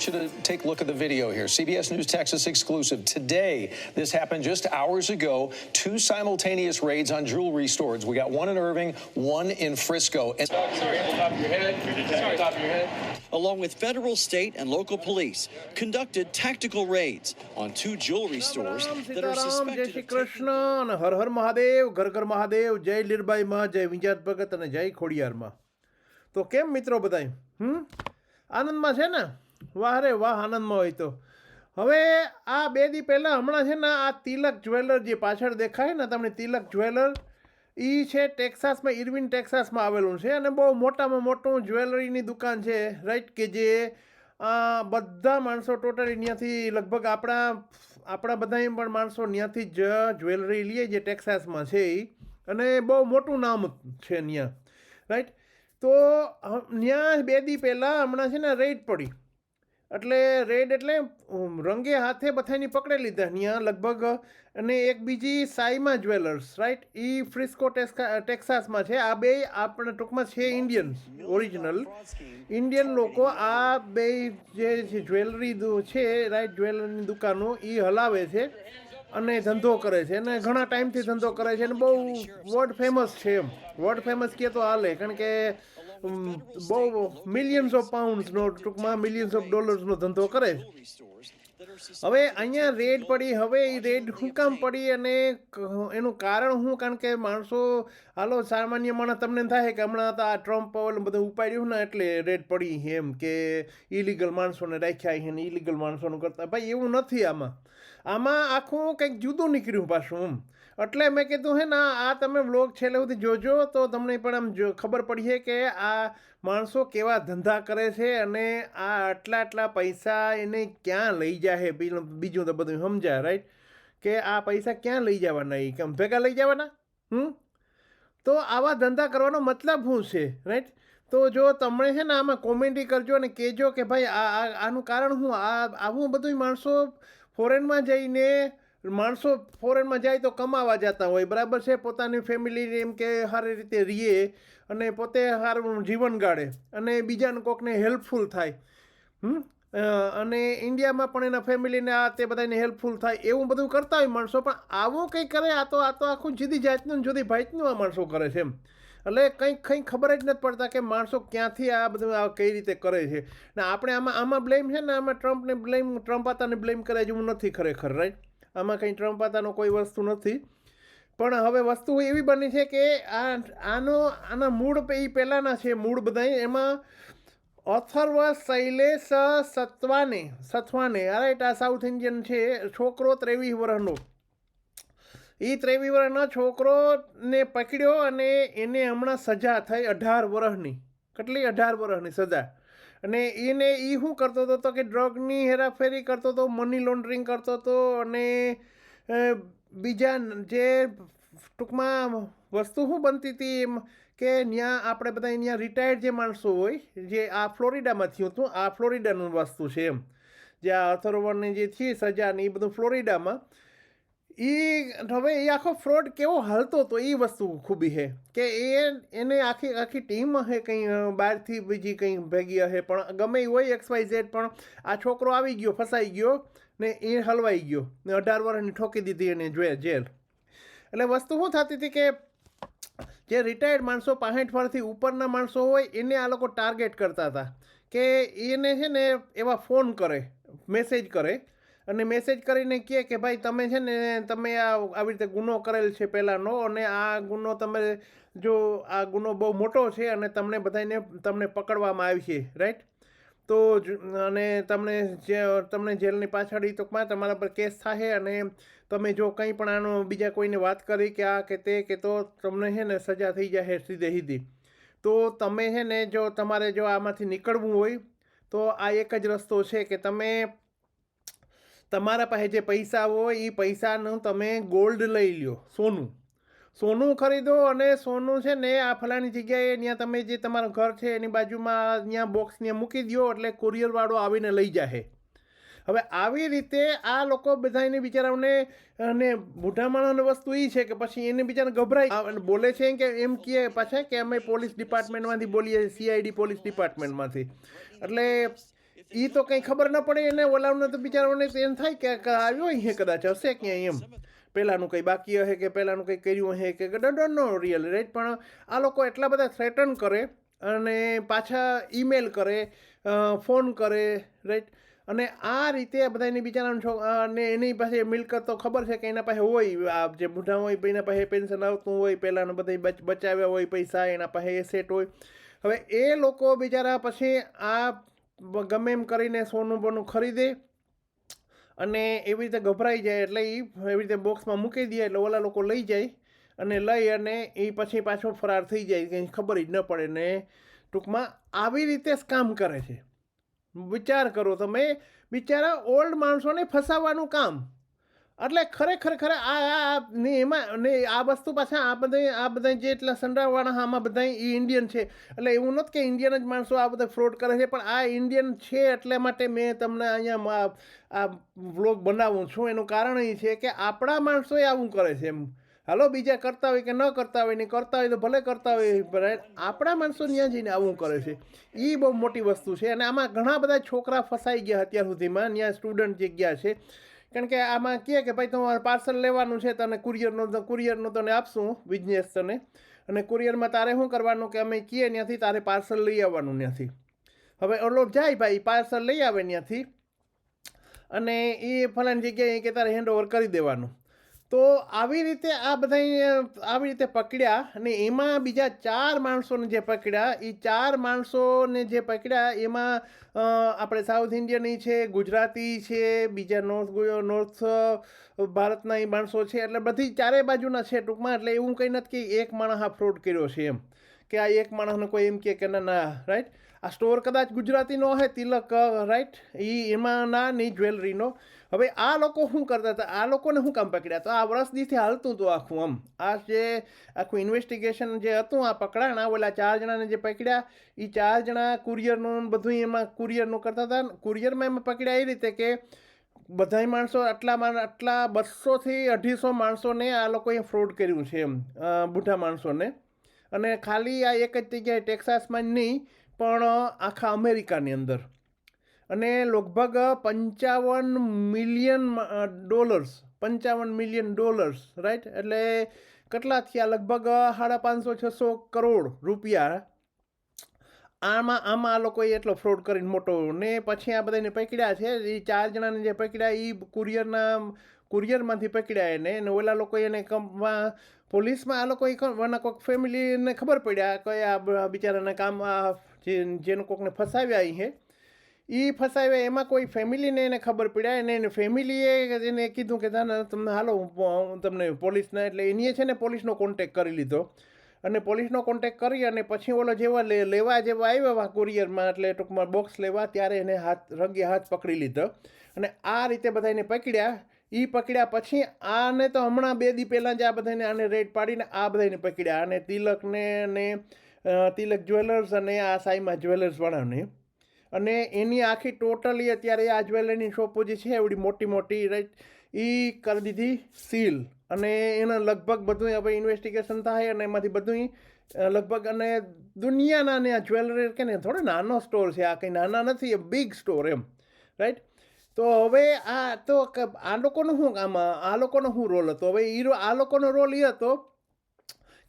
want you to take a look at the video here. CBS News Texas exclusive. Today, this happened just hours ago. Two simultaneous raids on jewelry stores. We got one in Irving, one in Frisco. And Top of your head. Top of your head. along with federal, state, and local police, conducted tactical raids on two jewelry stores Ram that are Sitaram જય suspected Shri of taking Krishna અને હર હર મહાદેવ ઘર ઘર મહાદેવ જય લીરબાઈમાં જય વિંજાત ભગત અને જય ખોડિયારમાં તો કેમ મિત્રો બધાય હમ આનંદમાં છે ને વાહ રે વાહ, આનંદમાં હોય તો. હવે આ બે દી પહેલાં હમણાં છે ને આ તિલક જ્વેલર જે પાછળ દેખાય ને તમને તિલક જ્વેલર એ છે ટેક્સાસમાં, ઇરવિન ટેક્સાસમાં આવેલું છે અને બહુ મોટામાં મોટું જ્વેલરીની દુકાન છે રાઈટ કે જે બધા માણસો ટોટલી ત્યાંથી લગભગ આપણા આપણા બધા પણ માણસો ત્યાંથી જ જ્વેલરી લઈએ જે ટેક્સાસમાં છે એ અને બહુ મોટું નામ છે ત્યાં રાઈટ તો ત્યાં બે દી પહેલાં હમણાં છે ને રેડ પડી. એટલે રેડ એટલે રંગે હાથે બથાઈની પકડી લીધા. ત્યાં લગભગ, અને એક બીજી સાઈમા જ્વેલર્સ રાઈટ એ ફ્રિસ્કો ટેક્સા ટેક્સાસમાં છે. આ બે આપણે ટૂંકમાં છે ઇન્ડિયન્સ, ઓરિજિનલ. ઇન્ડિયન લોકો આ બે જે જ્વેલરી છે રાઈટ જ્વેલરીની દુકાનો એ હલાવે છે અને ધંધો કરે છે. અને ઘણા ટાઈમથી ધંધો કરે છે. અને બહુ વર્લ્ડ ફેમસ છે એમ. વર્લ્ડ ફેમસ કહે તો હાલે કારણ કે બહુ મિલિયન્સ ઓફ પાઉન્ડ્સનો ટૂંકમાં મિલિયન્સ ઓફ ડોલર્સનો ધંધો કરે હવે અહીંયા રેડ પડી હવે એ રેડ શું કામ પડી અને એનું કારણ શું? કારણ કે માણસો હાલો સામાન્ય માણસ તમને થાય કે હમણાં તો આ ટ્રમ્પ ઓલું બધું ઉપાડ્યું ને એટલે રેડ પડી એમ કે ઇલીગલ માણસોને રાખ્યા છે ને ઇલીગલ માણસોનું કરતા. ભાઈ એવું નથી આમાં. આમાં આખું કંઈક જુદું નીકળ્યું પાછું, એમ. એટલે મેં કીધું, હે ને, આ તમે વ્લોગ છેલ્લે સુધી જોજો, તો તમને પણ આમ જો, ખબર પડી છે કે આ માણસો કેવા ધંધા કરે છે અને આ આટલા આટલા પૈસા એને ક્યાં લઈ જાય બીજું બીજું તો બધું સમજાય રાઈટ કે આ પૈસા ક્યાં લઈ જવાના એ કેમ ભેગા લઈ જવાના? હમ? તો આવા ધંધા કરવાનો મતલબ શું છે રાઈટ તો જો તમે છે ને આમાં કોમેન્ટી કરજો અને કહેજો કે ભાઈ આ આનું કારણ હું આ, આવું બધું માણસો ફોરેનમાં જઈને માણસો ફોરેનમાં જાય તો કમાવા જતા હોય. બરાબર છે? પોતાની ફેમિલી એમ કે સારી રીતે રીએ અને પોતે સારું જીવન ગાળે અને બીજાને કોકને હેલ્પફુલ થાય. અને ઇન્ડિયામાં પણ એના ફેમિલીને આ તે બધાને હેલ્પફુલ થાય એવું બધું કરતા હોય માણસો. પણ આવું કંઈ કરે આ તો આ તો આખું જુદી જાતનું જુદી ભાતનું આ માણસો કરે છે એમ. એટલે કંઈક કંઈ ખબર જ નથી પડતા કે માણસો ક્યાંથી આ બધું આ કઈ રીતે કરે છે. ને આપણે આમાં આમાં બ્લેમ છે ને? આમાં ટ્રમ્પને બ્લેમ ટ્રમ્પ આતાને બ્લેમ કરે જેવું નથી ખરેખર રાઈટ આમાં કંઈ ટ્રમ્પ આતાનો કોઈ વસ્તુ નથી. પણ હવે વસ્તુ એવી બની છે કે આ, આનો, આના મૂળ એ પહેલાંના છે મૂળ બધા, એમાં અથર્વ શૈલેષ સત્વાને સત્વાને રાઈટ આ સાઉથ ઇન્ડિયન છે, છોકરો ત્રેવીસ વર્ષનો એ વર્ષનો છોકરોને પકડ્યો અને એને હમણાં સજા થઈ અઢાર વર્ષની કેટલી અઢાર વર્ષની સજા? અને એને એ શું કરતો હતો કે ડ્રગની હેરાફેરી કરતો હતો મની લોન્ડરિંગ કરતો હતો અને બીજા જે ટૂંકમાં વસ્તુ શું બનતી હતી એમ કે ત્યાં આપણે બધા ત્યાં રિટાયર્ડ જે માણસો હોય, જે આ ફ્લોરિડામાં થયું હતું, આ ફ્લોરિડાનું વસ્તુ છે એમ. જે આ અથર્વણની જે છે સજા ને એ બધું ફ્લોરિડામાં એ હવે એ આખો ફ્રોડ કેવો હાલતો હતો એ વસ્તુ ખૂબી છે કે એ એને આખી આખી ટીમ હે કંઈ બહારથી બીજી કંઈ ભેગી હે. પણ ગમે એ હોય એક્સ વાય ઝેડ પણ આ છોકરો આવી ગયો, ફસાઈ ગયો ને એ હલવાઈ ગયો. ને અઢાર વર્ષની ઠોકી દીધી એને જોયા જેલ. એટલે વસ્તુ શું થતી હતી કે જે રિટાયર્ડ માણસો પાસઠ વર્ષથી ઉપરના માણસો હોય, એને આ લોકો ટાર્ગેટ કરતા હતા. કે એને છે ને એવા ફોન કરે મેસેજ કરે અને મેસેજ કરીને કહે કે, ભાઈ, તમે છે ને, તમે આ આવી રીતે ગુનો કરેલ છે પહેલાંનો અને આ ગુનો તમે જો, આ ગુનો બહુ મોટો છે અને તમને બધાને, તમને પકડવામાં આવી છે. રાઈટ તો અને તમને જે, તમને જેલની પાછળ ટૂંકમાં તમારા પર કેસ થશે અને તમે જો કંઈ પણ આનો બીજા કોઈને વાત કરી કે આ કે તે કે તો તમને છે ને સજા થઈ જશે સીધે સીધી. તો તમે છે ને જો તમારે જો આમાંથી નીકળવું હોય, તો આ એક જ રસ્તો છે કે તમે તમારા પાસે જે પૈસા હોય એ પૈસાનું તમે ગોલ્ડ લઈ લ્યો, સોનું. સોનું ખરીદો અને સોનું છે ને આ ફલાણી જગ્યાએ ત્યાં તમે જે તમારું ઘર છે એની બાજુમાં ત્યાં બોક્સ ત્યાં મૂકી દો એટલે કુરિયરવાળો આવીને લઈ જાય હવે આવી રીતે આ લોકો બધા એને બિચારાઓને, અને બુઢા માણસની વસ્તુ એ છે કે પછી એને બિચારા ગભરાય. બોલે છે કે, એમ કહે પાછા કે અમે પોલીસ ડિપાર્ટમેન્ટમાંથી બોલીએ સીઆઈડી પોલીસ ડિપાર્ટમેન્ટમાંથી એટલે એ તો કંઈ ખબર ન પડે, એને ઓલાને તો બિચારાઓને તો એમ થાય કે આવ્યો અહીંયા કદાચ, હશે ક્યાંય એમ. પહેલાંનું કંઈ બાકી હશે કે પહેલાંનું કંઈ કર્યું હશે કે ડોન્ટ નો રિયલ રાઈટ પણ આ લોકો એટલા બધા થ્રેટન કરે અને પાછા ઈમેલ કરે ફોન કરે રાઈટ અને આ રીતે આ બધાની બિચારાનું છો અને એની પાસે મિલકત તો ખબર છે કે એના પાસે હોય, આ જે બુઢા હોય એના પાસે પેન્શન આવતું હોય પહેલાંનું બધા બચ બચાવ્યા હોય પૈસા, એના પાસે એસેટ હોય. હવે એ લોકો બિચારા પછી આ ગમે એમ કરીને સોનું બોનું ખરીદે અને એવી રીતે ગભરાઈ જાય એટલે એ એવી રીતે બોક્સમાં મૂકી દે એટલે ઓલા લોકો લઈ જાય અને લઈ અને એ પછી પાછો ફરાર થઈ જાય કંઈ ખબર જ ન પડે ને ટૂંકમાં આવી રીતે જ કામ કરે છે. વિચાર કરો તમે, બિચારા ઓલ્ડ માણસોને ફસાવવાનું કામ. એટલે ખરેખર, ખરે આ ને એમાં, ને આ વસ્તુ પાછા આ બધા આ બધા જે એટલા સંડાવાળા આમાં બધા એ ઇન્ડિયન છે. એટલે એવું નથી કે ઇન્ડિયન જ માણસો આ બધા ફ્રોડ કરે છે, પણ આ ઇન્ડિયન છે એટલે માટે મેં તમને અહીંયા આ- વ્લોગ બનાવું છું. એનું કારણ એ છે કે આપણા માણસોએ આવું કરે છે એમ. હાલો, બીજા કરતા હોય કે ન કરતા હોય, ને કરતા હોય તો ભલે કરતા હોય આપણા માણસો ત્યાં જઈને આવું કરે છે. એ બહુ મોટી વસ્તુ છે. અને આમાં ઘણા બધા છોકરા ફસાઈ ગયા અત્યાર સુધીમાં ત્યાં સ્ટુડન્ટ જે ગયા છે. કારણ કે આમાં કહે કે ભાઈ તમારે પાર્સલ લેવાનું છે તને કુરિયરનું કુરિયરનું તને આપશું બિઝનેસ તને. અને કુરિયરમાં તારે શું કરવાનું કે અમે કહીએ ત્યાંથી તારે પાર્સલ લઈ આવવાનું ત્યાંથી હવે ઓલો જાય ભાઈ પાર્સલ લઈ આવે ત્યાંથી અને એ ફલાની જગ્યાએ કે તારે હેન્ડ ઓવર કરી દેવાનું. તો આવી રીતે આ બધા આવી રીતે પકડ્યા અને એમાં બીજા ચાર માણસોને જે પકડ્યા એ ચાર માણસોને જે પકડ્યા, એમાં આપણે સાઉથ ઇન્ડિયનની છે, ગુજરાતી છે, બીજા નોર્થ નોર્થ ભારતના એ માણસો છે, એટલે બધી ચારે બાજુના છે ટૂંકમાં, એટલે એવું કંઈ નથી કે એક માણસ આ ફ્રોડ કર્યો છે એમ. કે આ એક માણસને કોઈ એમ કે ના ના રાઈટ આ સ્ટોર કદાચ ગુજરાતીનો હે, તિલક રાઈટ એ એમાં ના નહીં જ્વેલરીનો. હવે આ લોકો શું કરતા હતા? આ લોકોને શું કામ પકડ્યા? તો આ વર્ષ હાલતું હતું આખું આમ. આ જે આખું ઇન્વેસ્ટિગેશન જે હતું, આ પકડાણા ઓલા ચાર જણાને જે પકડ્યા એ ચાર જણા કુરિયરનું ને બધું એમાં કુરિયરનું કરતા હતા. કુરિયરમાં એમાં પકડ્યા એ રીતે કે બધાય માણસો આટલા આટલા બસોથી અઢીસો માણસોને આ લોકોએ ફ્રોડ કર્યું છે એમ બુઢા માણસોને. અને ખાલી આ એક જ જગ્યાએ ટેક્સાસમાં જ નહીં, પણ આખા અમેરિકાની અંદર. અને લગભગ પંચાવન મિલિયન ડોલર્સ, પંચાવન મિલિયન ડોલર્સ રાઈટ એટલે કેટલા થયા લગભગ સાડા પાંચસો, છસો કરોડ રૂપિયા. આમાં આમાં આ લોકોએ એટલો ફ્રોડ કરીને મોટો ને પછી આ બધાને પકડ્યા છે. એ ચાર જણાને જે પકડ્યા એ કુરિયરના કુરિયરમાંથી પકડ્યા એને અને ઓલા લોકો એને કંપમાં પોલીસમાં આ લોકોએ કોઈક ફેમિલીને ખબર પડ્યા કે આ બિચારાના કામ જે જેનું કોકને ફસાવ્યા અહીં એ ફસાવ્યા એમાં કોઈ ફેમિલીને એને ખબર પડ્યા અને એને ફેમિલીએ એને કીધું કે ના ના, તમને હાલો, હું તમને પોલીસને એટલે એનીએ છે ને પોલીસનો કોન્ટેક કરી લીધો. અને પોલીસનો કોન્ટેક કરી અને પછી ઓલો જેવા લે લેવા જેવા આવ્યા કુરિયરમાં, એટલે ટૂંકમાં બોક્સ લેવા, ત્યારે એને હાથ રંગે હાથ પકડી લીધો. અને આ રીતે બધા એને પકડ્યા. એ પકડ્યા પછી આને તો હમણાં બે દી પહેલાં જ આ બધાને આને રેડ પાડીને આ બધાને પકડ્યા. અને તિલકને ને તિલક જ્વેલર્સ અને આ સાઈમા જ્વેલર્સવાળાને અને એની આખી ટોટલી અત્યારે આ જ્વેલરીની શોપો જે છે એવડી મોટી મોટી રાઈટ એ કરી દીધી સીલ. અને એના લગભગ બધું હવે ઇન્વેસ્ટિગેશન થાય અને એમાંથી બધું લગભગ અને દુનિયાના ને આ જ્વેલરી કે ને થોડો નાનો સ્ટોર છે. આ કંઈ નાના નથી, એ બિગ સ્ટોર એમ. રાઈટ તો હવે આ તો આ લોકોનો શું આમાં આ લોકોનો શું રોલ હતો. હવે એ આ લોકોનો રોલ એ હતો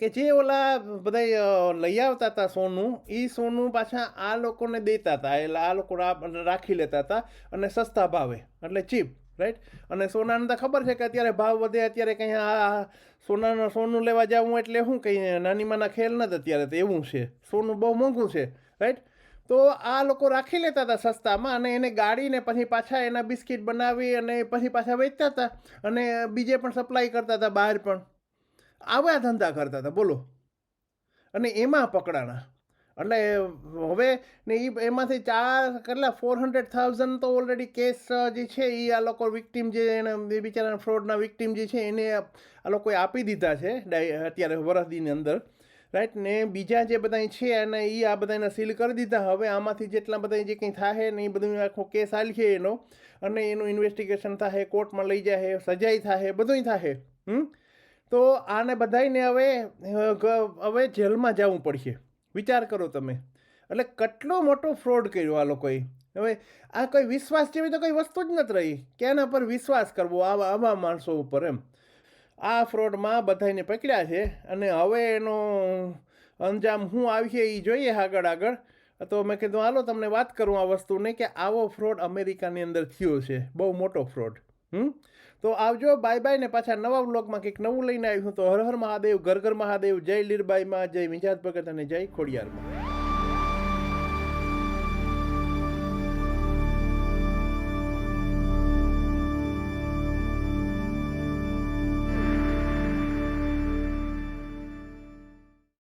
કે જે ઓલા બધા લઈ આવતા હતા સોનું એ સોનું પાછા આ લોકોને દેતા હતા એટલે આ લોકો રાખી લેતા હતા અને સસ્તા ભાવે. એટલે ચીપ રાઈટ અને સોનાને તો ખબર છે કે અત્યારે ભાવ વધે, અત્યારે કંઈ આ સોનાનું, સોનું લેવા જવું એટલે શું કંઈ નાની માના ખેલ નથી અત્યારે, તો એવું છે. સોનું બહુ મોંઘું છે રાઈટ તો આ લોકો રાખી લેતા હતા સસ્તામાં અને એને ગાળીને પછી પાછા એના બિસ્કિટ બનાવી અને પછી પાછા વેચતા હતા અને બીજે પણ સપ્લાય કરતા હતા બહાર પણ. આવા ધંધા કરતા હતા, બોલો. અને એમાં પકડાણા. એટલે હવે ને એ એમાંથી ચાર કેટલા ફોર હંડ્રેડ થાઉઝન્ડ તો ઓલરેડી કેસ જે છે એ આ લોકો વિક્ટીમ જે એને બિચારા ફ્રોડના વિક્ટીમ જે છે એને આ લોકોએ આપી દીધા છે અત્યારે વરસદીની અંદર. રાઈટ ને બીજા જે બધા છે અને એ આ બધાને સીલ કરી દીધા. હવે આમાંથી જેટલા બધા જે કંઈ થાય ને એ બધું આખો કેસ છે એનો. અને એનું ઇન્વેસ્ટિગેશન થાય કોર્ટમાં લઈ જાય સજાઈ થાય બધુંય થાય હમ? તો આને બધાને હવે હવે જેલમાં જવું પડશે. વિચાર કરો તમે. એટલે કેટલો મોટો ફ્રોડ કર્યો આ લોકોએ. હવે આ કોઈ વિશ્વાસ જેવી તો કોઈ વસ્તુ જ નથી રહી. કે એના પર વિશ્વાસ કરવો? આવા આવા માણસો ઉપર એમ. આ ફ્રોડમાં બધાને પકડ્યા છે અને હવે એનો અંજામ શું આવશે એ જોઈએ આગળ આગળ. તો મેં કીધું, હાલો, તમને વાત કરું આ વસ્તુને કે આવો ફ્રોડ અમેરિકાની અંદર થયો છે, બહુ મોટો ફ્રોડ. હમ? તો આવજો, બાય બાય ને પાછા નવા બ્લોગમાં કંઈક નવું લઈને આવ્યું તો હર હર મહાદેવ, ઘર ઘર મહાદેવ, જય લીરબાઈમાં, જય વિજાત ભગત અને જય ખોડિયારમાં.